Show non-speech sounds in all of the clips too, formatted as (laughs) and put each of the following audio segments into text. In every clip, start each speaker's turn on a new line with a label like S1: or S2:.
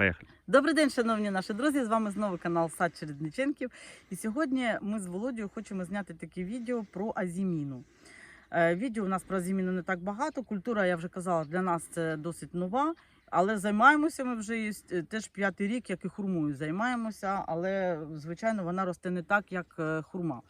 S1: Поїхали.
S2: Добрий день, шановні наші друзі. З вами знову канал Сад Чередниченків. І сьогодні ми з Володією хочемо зняти таке відео про азіміну. Е, Відео у нас про азіміну не так багато. Культура, я вже казала, для нас це досить нова. Але займаємося ми вже теж п'ятий рік, як і хурмою займаємося, але звичайно вона росте не так, як е, хурма.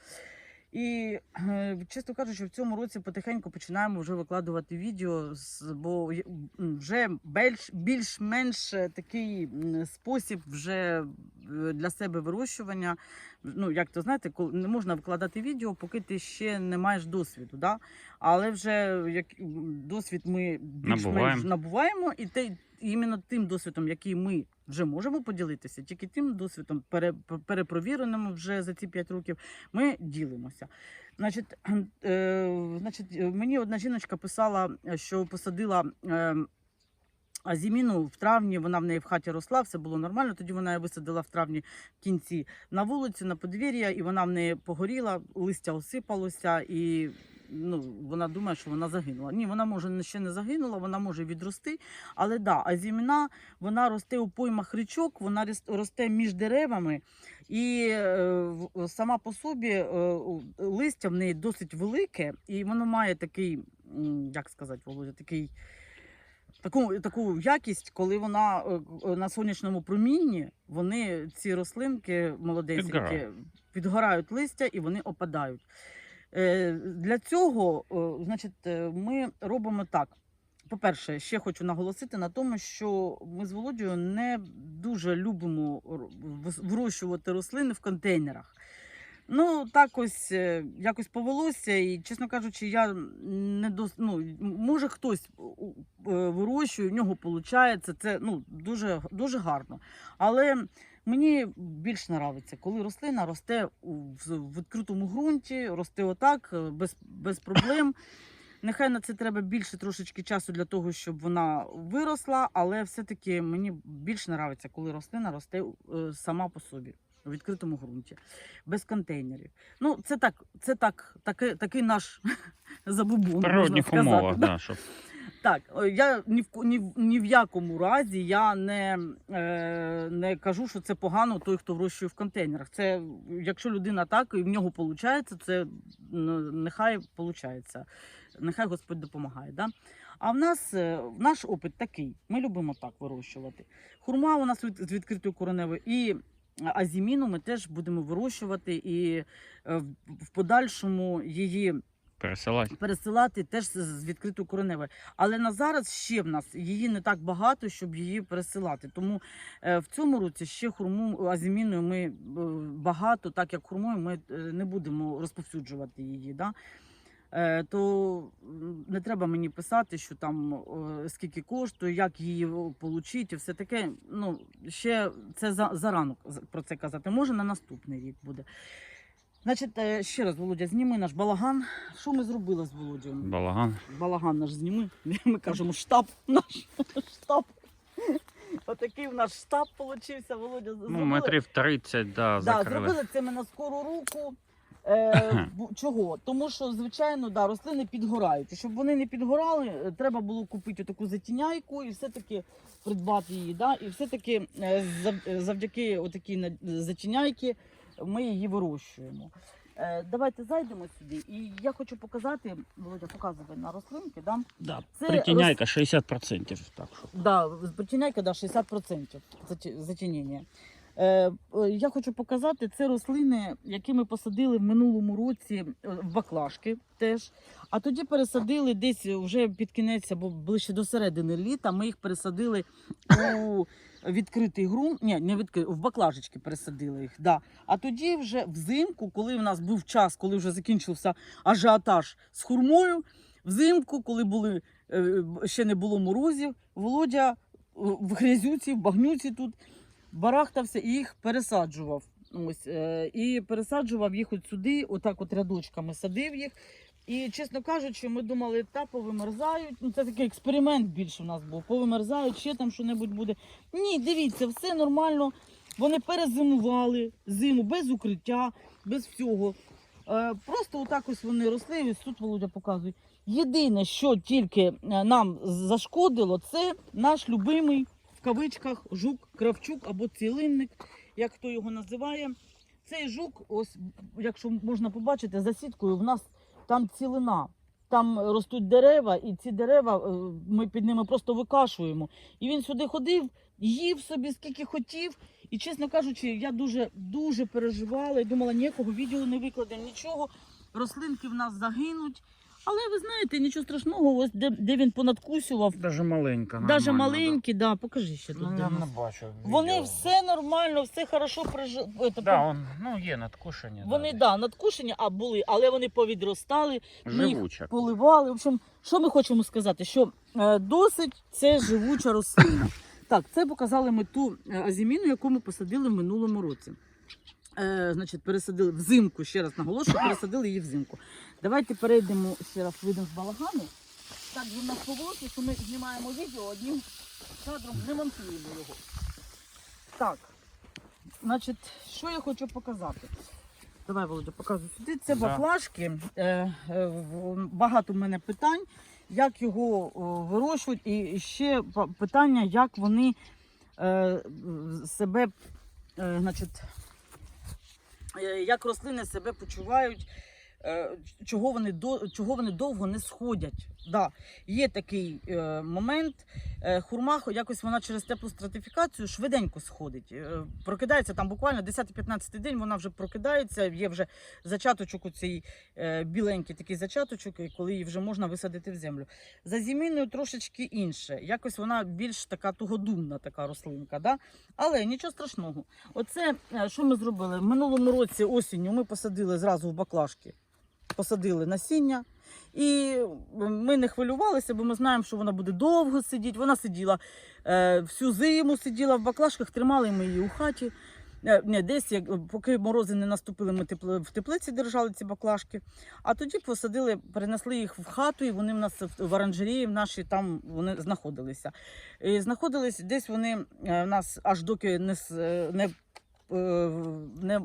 S2: І е, чесно кажучи, в цьому році потихеньку починаємо вже викладувати відео, бо вже більш, більш-менш е, такий спосіб вже е, для себе вирощування. Ну, як то знаєте, коли не можна викладати відео, поки ти ще не маєш досвіду. Да? Але вже як досвід ми більш-менш
S1: Набуваємо.
S2: набуваємо, і те, іменно тим досвідом, який ми вже можемо поділитися, тільки тим досвідом, пере, перепровіреним вже за ці 5 років, ми ділимося. Значить, е, значить, мені одна жіночка писала, що посадила. Е, Азіміну в травні вона в неї в хаті росла, все було нормально. Тоді вона її висадила в травні в кінці на вулиці, на подвір'я, і вона в неї погоріла, листя осипалося, і ну, вона думає, що вона загинула. Ні, вона може ще не загинула, вона може відрости. Але да, азіміна вона росте у поймах річок, вона росте між деревами, і е, сама по собі е, листя в неї досить велике, і воно має такий, як сказати, Володя, такий. Таку, таку якість, коли вона е, е, на сонячному промінні, вони ці рослинки молоденькі
S1: Підгорають.
S2: підгорають листя і вони опадають. Е, Для цього, е, значить, е, ми робимо так. По-перше, ще хочу наголосити на тому, що ми з Володією не дуже любимо вирощувати рослини в контейнерах. Ну, так ось е, якось повелося, і, чесно кажучи, я не дос... ну, може хтось е, вирощує, в нього виходить, це ну, дуже, дуже гарно. Але мені більш подобається, коли рослина росте в відкритому ґрунті, росте отак, е, без, без проблем. Нехай на це треба більше трошечки часу для того, щоб вона виросла, але все-таки мені більш подобається, коли рослина росте сама по собі у відкритому ґрунті, без контейнерів. Ну, це так, це так, таки, такий наш (laughs) забубон. Можна сказати,
S1: умовах,
S2: да.
S1: щоб
S2: Так, я ні в, ні, в- ні в якому разі я не, е, не кажу, що це погано той, хто вирощує в контейнерах. Це якщо людина так і в нього виходить, це ну, нехай виходить. Нехай Господь допомагає. Да? А в нас е, наш опит такий. Ми любимо так вирощувати. Хурма у нас від- з відкритою кореневою і азіміну ми теж будемо вирощувати і е, в- подальшому її
S1: пересилати.
S2: пересилати теж з- відкритою кореневою. Але на зараз ще в нас її не так багато, щоб її пересилати. Тому е, в цьому році ще хурму азіміною ми е, багато, так як хурмою, ми не будемо розповсюджувати її. Да? Е, то не треба мені писати, що там скільки коштує, як її отримати і все таке. Ну, ще це за, зарано про це казати. Може, на наступний рік буде. Значить, е, ще раз, Володя, зніми наш балаган. Що ми зробили з Володією?
S1: Балаган.
S2: Балаган наш зніми. (laughs) Ми кажемо штаб наш (laughs) штаб. Отакий в нас штаб получився, Володя.
S1: Ну, метрів 30, да,
S2: Да,
S1: закрили.
S2: зробили це ми на скору руку. Е, чого? Тому що, звичайно, да, рослини підгорають. І щоб вони не підгорали, е, треба було купити таку затіняйку і все-таки придбати її. Да? І все-таки е, е, завдяки отакій затіняйки ми її вирощуємо. Е, давайте зайдемо сюди. І я хочу показати, Володя, показувати на рослинки. Да?
S1: Да,
S2: Це
S1: притіняйка 60%. Так що.
S2: Да, причиняйка, да, 60% заті- затінення. Е, е, я хочу показати, це рослини, які ми посадили в минулому році е, в баклажки теж. А тоді пересадили десь вже під кінець або ближче до середини літа. Ми їх пересадили у відкритий ґрунт. Ні, не відкритий, в баклажечки пересадили їх. Да. А тоді вже взимку, коли в нас був час, коли вже закінчився ажіотаж з хурмою, взимку, коли були ще не було морозів, Володя в грязюці, в багнюці тут барахтався і їх пересаджував. Ось, е, і пересаджував їх от сюди, отак от рядочками садив їх. І, чесно кажучи, ми думали, та повимерзають. Ну, це такий експеримент більше в нас був. Повимерзають, ще там що-небудь буде. Ні, дивіться, все нормально. Вони перезимували зиму без укриття, без всього. Е, просто отак ось вони росли, ось тут Володя показує. Єдине, що тільки е, нам зашкодило, це наш любимий кавичках жук, кравчук або цілинник, як хто його називає. Цей жук, ось, якщо можна побачити, за сіткою в нас там цілина. Там ростуть дерева, і ці дерева е, ми під ними просто викашуємо. І він сюди ходив, їв собі скільки хотів. І чесно кажучи, я дуже дуже переживала і думала, ніякого відео не викладемо, нічого. Рослинки в нас загинуть. Але ви знаєте, нічого страшного, ось де, де він понадкусював.
S1: Даже маленька. Нормально,
S2: маленькі, да. покажи ще тут.
S1: Ну,
S2: де
S1: я
S2: в нас.
S1: не бачу.
S2: Вони
S1: відео.
S2: все нормально, все хорошо прижили.
S1: Да, он, ну, є надкушення.
S2: Вони
S1: да,
S2: да, надкушені, а були, але вони повідростали, ми їх
S1: Живуча.
S2: поливали. В общем, що ми хочемо сказати? Що е, досить це живуча рослина. Так, це показали ми ту е, азіміну, яку ми посадили в минулому році. Е, значить, пересадили взимку, ще раз наголошую, пересадили її взимку. Давайте перейдемо ще раз вийдемо з балагану. Так же в нас повелося, що ми знімаємо відео одним кадром, не монтуємо його. Так, значить, що я хочу показати? Давай, Володя, показуй сюди. Це
S1: Да.
S2: баклажки. Е, е, багато в мене питань, як його о, вирощують, і ще питання, як вони е, себе, е, значить, е, як рослини себе почувають, е, чого вони, чого вони довго не сходять. Да, є такий е, момент. Е, хурма якось вона через теплу стратифікацію швиденько сходить. Е, прокидається там буквально 10-15 день, вона вже прокидається, є вже зачаточок у цей е, біленький такий зачаточок, коли її вже можна висадити в землю. За зіміною трошечки інше. Якось вона більш така тугодумна, така рослинка. Да? Але нічого страшного. Оце е, що ми зробили? В минулому році осінню ми посадили зразу в баклажки, посадили насіння. І ми не хвилювалися, бо ми знаємо, що вона буде довго сидіти. Вона сиділа е, всю зиму, сиділа в баклажках, тримали ми її у хаті. Не, десь, як, поки морози не наступили, ми тепло, в теплиці держали ці баклажки. А тоді посадили, перенесли їх в хату, і вони в нас в- в оранжерії в нашій там вони знаходилися. І знаходились десь вони е, в нас аж доки не, е, не, е, не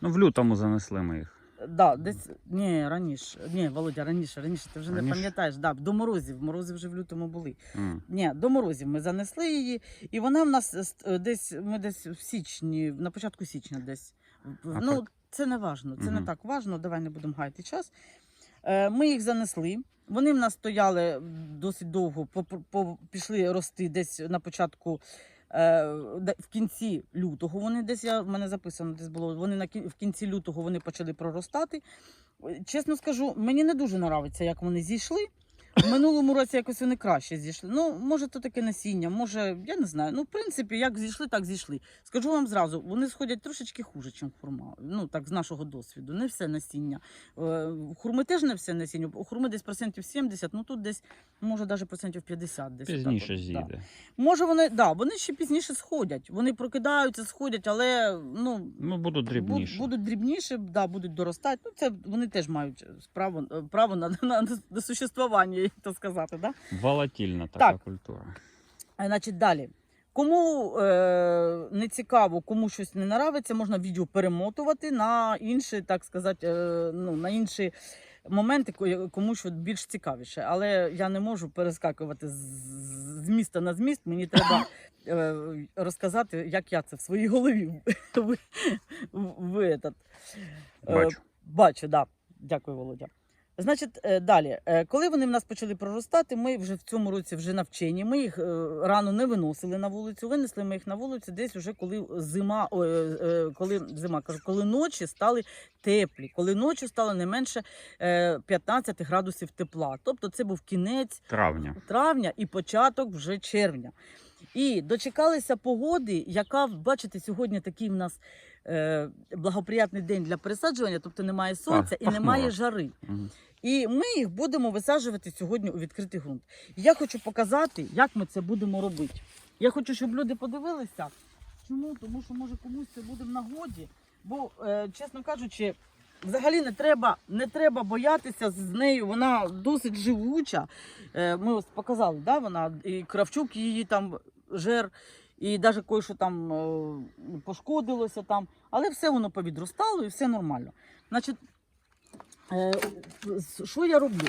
S1: Ну, в лютому занесли ми їх.
S2: Да, десь ні, раніше. Ні, Володя, раніше, раніше. Ти вже не
S1: Раніше?
S2: пам'ятаєш. Да, до морозів. Морози вже в лютому були.
S1: М.
S2: Ні, до морозів ми занесли її, і вона в нас е, десь ми десь в січні, на початку січня десь. В-
S1: А
S2: Ну,
S1: так?
S2: це не важно, це не
S1: Мгм.
S2: так важно. Давай не будемо гаяти час. Е, Ми їх занесли. Вони в нас стояли досить довго, по, по, пішли рости десь на початку. Е, В кінці лютого вони десь я в мене записано, десь було. Вони на в кінці лютого вони почали проростати. Чесно скажу, мені не дуже подобається, як вони зійшли. В минулому році якось вони краще зійшли. Ну, може, то таке насіння, може, я не знаю. Ну, в принципі, як зійшли, так зійшли. Скажу вам зразу, вони сходять трошечки хуже, ніж хурма. Ну, так, з нашого досвіду. Не все насіння. Е, хурми теж не все насіння. У хурми десь процентів 70, ну тут десь, може, навіть процентів 50. Десь отак
S1: Пізніше
S2: от, да.
S1: зійде.
S2: Може, вони, да, вони ще пізніше сходять. Вони прокидаються, сходять, але ну,
S1: Ну, будуть дрібніші.
S2: Буд- Будуть дрібніші, да, будуть доростати. Ну, це вони теж мають право, право на, на, на существування, як то сказати. Да?
S1: Волатільна така
S2: Так.
S1: культура.
S2: Значить, далі. Кому е, не цікаво, кому щось не нравиться, можна відео перемотувати на інші, так сказати, е, ну, на інші моменти, ко- кому що більш цікавіше. Але я не можу перескакувати з, з міста на зміст. Мені треба е, розказати, як я це в своїй голові в, в, в, этот, е,
S1: Бачу.
S2: Бачу, да. Дякую, Володя. Значить, е, далі, Е, коли вони в нас почали проростати, ми вже в цьому році вже навчені. Ми їх е, рано не виносили на вулицю. Винесли ми їх на вулицю десь вже коли зима, коли зима кажу, коли ночі стали теплі, коли ночі стало не менше е, 15 градусів тепла. Тобто це був кінець
S1: Травня.
S2: травня і початок вже червня. І дочекалися погоди, яка, бачите, сьогодні такий в нас е, благоприятний день для пересаджування, тобто немає сонця і немає жари.
S1: Мгм.
S2: І ми їх будемо висаджувати сьогодні у відкритий ґрунт. Я хочу показати, як ми це будемо робити. Я хочу, щоб люди подивилися. Чому? Тому що може комусь це буде в нагоді. Бо, е, чесно кажучи, взагалі не треба, не треба боятися з нею. Вона досить живуча. Е, ми ось показали, да, вона і Кравчук її там жер, і навіть кое-що там е, пошкодилося там. Але все воно повідростало і все нормально. Значить, Е, Що я роблю?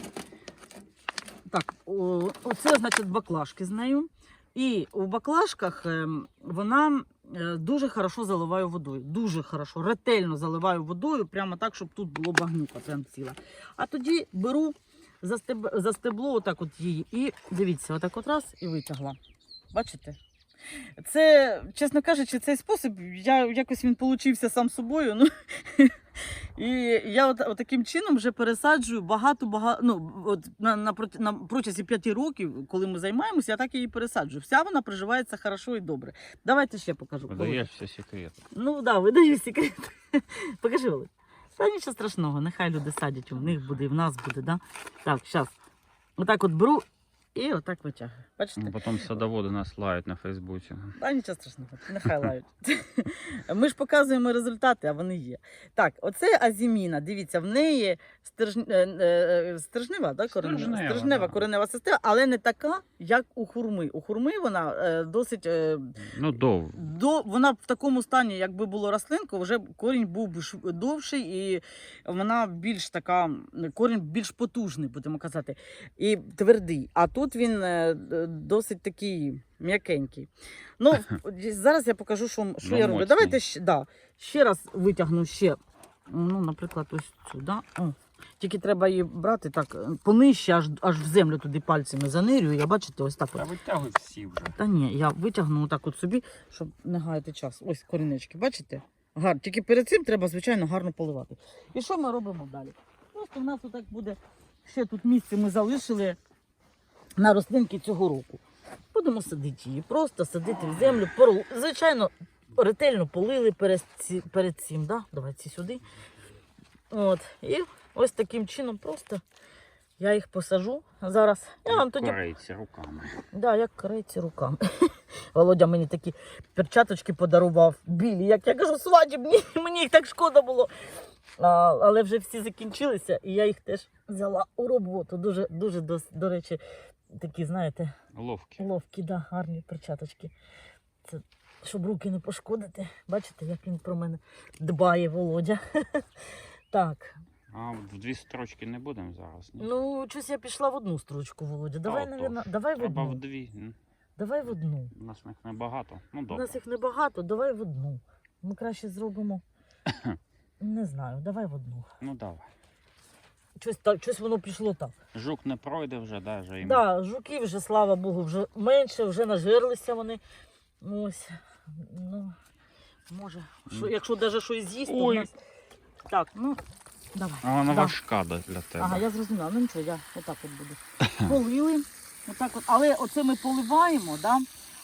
S2: Так, оце, значить, баклажки з нею. І у баклажках ем, вона е, дуже хорошо заливаю водою. Дуже хорошо, ретельно заливаю водою, прямо так, щоб тут було багнюка прям ціла. А тоді беру за, стеб... за стебло, отак от її, і дивіться, отак от раз і витягла. Бачите? Це, чесно кажучи, цей спосіб, я, якось він получився сам собою. Ну, і я от, от таким чином вже пересаджую багато багато. Ну, от на, на, на протязі п'яти років, коли ми займаємося, я так її пересаджую. Вся вона приживається хорошо і добре. Давайте ще покажу.
S1: Подаєш всі секрети.
S2: Ну так, да, видаю секрет. Покажи, Олег. Та нічого страшного, нехай люди садять, у них буде, і в нас буде, да? Так, зараз. Отак от беру і отак витягую. Бачите?
S1: Ну, Потім садоводи нас лають на Фейсбуці.
S2: Та нічого страшного, нехай лають. (laughs) Ми ж показуємо результати, а вони є. Так, оце азіміна. Дивіться, в неї стержн... е, е, стержнева, да, коренева,
S1: да.
S2: коренева система, але не така, як у хурми. У хурми вона е, досить. Е,
S1: Ну, дов.
S2: до вона в такому стані, якби було рослинка, вже корінь був би довший, і вона більш така, корінь більш потужний, будемо казати, і твердий. А тут він е, досить такий м'якенький. Ну, (laughs) зараз я покажу, що, що
S1: Ну,
S2: я роблю. Давайте ще, да, ще раз витягну ще. Ну, наприклад, ось сюди. О. Тільки треба її брати так е, понижче, аж, аж в землю туди пальцями занирюю. Я бачите, ось так. От.
S1: Та витягуй всі вже.
S2: Та ні, я витягну отак от собі, щоб не гаяти час. Ось корінечки, бачите? Гар. Тільки перед цим треба, звичайно, гарно поливати. І що ми робимо далі? Просто в нас отак буде ще тут місце ми залишили на рослинки цього року. Будемо садити її, просто садити в землю. Пору. Звичайно, ретельно полили перед, перед цим. Да? Давай ці сюди. От. І ось таким чином просто я їх посажу. Зараз я вам тоді
S1: Корейці руками.
S2: Да, як корейці руками. (laughs) Володя мені такі перчаточки подарував, білі, як я кажу, свадібні, (laughs) мені їх так шкода було. А, але вже всі закінчилися, і я їх теж взяла у роботу. Дуже, дуже до, до речі, такі, знаєте,
S1: Ловкі.
S2: ловкі, да, гарні перчаточки. Це щоб руки не пошкодити. Бачите, як він про мене дбає, Володя. (laughs) Так,
S1: А в дві строчки не будемо зараз. Ні?
S2: ну щось я пішла в одну строчку, Володя. Давай, навірно, давай в
S1: Треба в дві.
S2: Давай в одну.
S1: У нас їх небагато. Ну
S2: У нас їх небагато, давай в одну. Ми краще зробимо. (coughs) Не знаю, давай в одну.
S1: Ну давай.
S2: Щось, так, щось воно пішло так.
S1: Жук не пройде вже, да, вже їм.
S2: Да, жуки вже, слава Богу, вже менше, вже нажерлися вони. Ось. Ну, може, що, якщо навіть щось з'їсть, то в
S1: Ой.
S2: нас. Так, ну, давай.
S1: А вона
S2: Да.
S1: важка да, для тебе.
S2: Ага, я зрозуміла. Ну нічого, я отак от буду. (laughs) Полили. Отак от. Але оце ми поливаємо, да?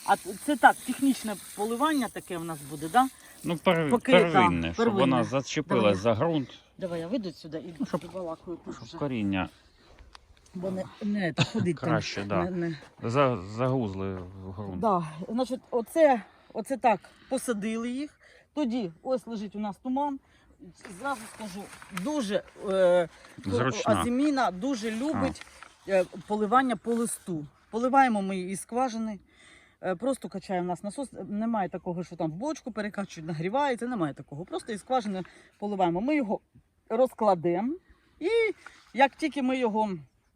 S2: а це так, технічне поливання таке в нас буде, да?
S1: Ну, пер...
S2: Поки,
S1: первинне,
S2: так,
S1: щоб
S2: первинне.
S1: вона зачепилась
S2: Давай.
S1: за ґрунт,
S2: Давай я вийду сюди і
S1: Ну, щоб-
S2: вже.
S1: щоб коріння
S2: Бо не, не ходить там.
S1: краще, да.
S2: Не, не.
S1: За... загузли в ґрунт.
S2: Да. Значить, оце, оце так посадили їх. Тоді ось лежить у нас туман. Зразу скажу, дуже е,
S1: Зручна.
S2: азіміна дуже любить е, поливання по листу. Поливаємо ми її із скважини. е, Просто качає в нас насос. Немає такого, що там в бочку перекачують, нагрівається. Немає такого. Просто із скважини поливаємо. Ми його розкладемо. І як тільки ми його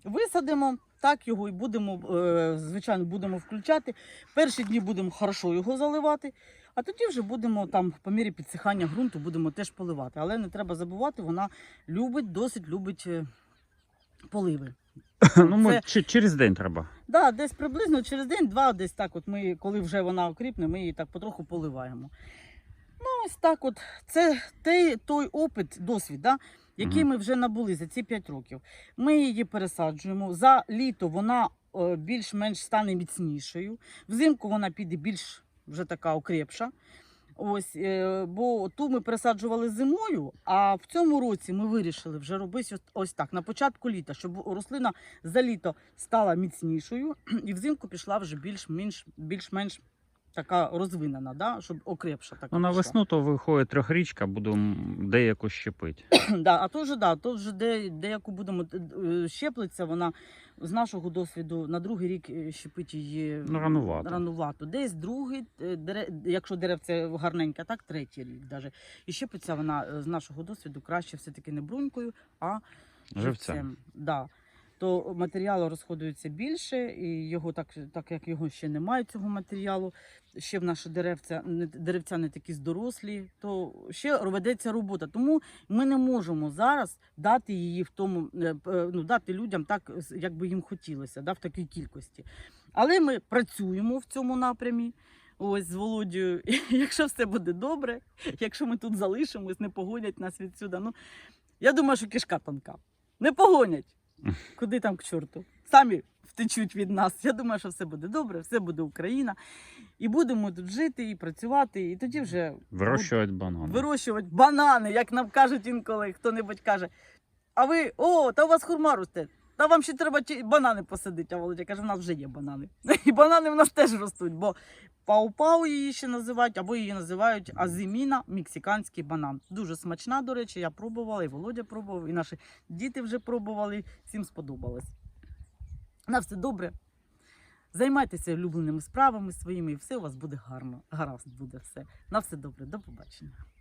S2: висадимо, так його і будемо, е, звичайно, будемо включати. Перші дні будемо хорошо його заливати, а тоді вже будемо там по мірі підсихання ґрунту будемо теж поливати. Але не треба забувати, вона любить, досить любить е, поливи. (laughs)
S1: ну, ми...
S2: це-
S1: через день треба.
S2: Да, десь приблизно через день-два, десь так. От ми, коли вже вона окріпне, ми її так потроху поливаємо. Ну, ось так от. Це той, той опит, досвід, да, який ми вже набули за ці 5 років. Ми її пересаджуємо. За літо вона е, більш-менш стане міцнішою. Взимку вона піде більш вже така окрепша. Ось, е, бо ту ми пересаджували зимою, а в цьому році ми вирішили вже робити ось, ось так, на початку літа, щоб рослина за літо стала міцнішою, (clears throat) і взимку пішла вже більш-менш більш-менш така розвинена, да? щоб окрепша така.
S1: Ну, на весну то виходить трьохрічка, будемо деяку щепити. (clears throat)
S2: да, а то вже да, то вже де, деяку будемо е, щеплиться, вона з нашого досвіду на другий рік е, щепить її
S1: Ну, ранувато.
S2: ранувато. Десь другий, е, дере, якщо деревце гарненьке, так третій рік даже. І щепиться вона з нашого досвіду краще все-таки не брунькою, а
S1: Живцем.
S2: Да. То матеріалу розходується більше, і його так, так як його ще немає, цього матеріалу, ще в наші деревця, не- деревця не такі здорослі, то ще ведеться робота. Тому ми не можемо зараз дати її в тому, е, е, ну, дати людям так, як би їм хотілося, да, в такій кількості. Але ми працюємо в цьому напрямі. Ось з Володією, (laughs) якщо все буде добре, якщо ми тут залишимось, не погонять нас відсюди. Ну, я думаю, що кишка тонка. Не погонять. (laughs) Куди там к чорту? Самі втечуть від нас. Я думаю, що все буде добре, все буде Україна. І будемо тут жити і працювати. І тоді вже
S1: Вирощувати банани.
S2: вирощувати банани, як нам кажуть інколи, хто-небудь каже. А ви, о, та у вас хурма росте. Та вам ще треба банани посадити. А Володя каже, в нас вже є банани. (laughs) І банани в нас теж ростуть, бо пау-пау її ще називають, або її називають азиміна, мексиканський банан. Дуже смачна, до речі, я пробувала, і Володя пробував, і наші діти вже пробували. Всім сподобалось. На все добре. Займайтеся улюбленими справами своїми, і все у вас буде гарно. Гаразд буде все. На все добре, до побачення.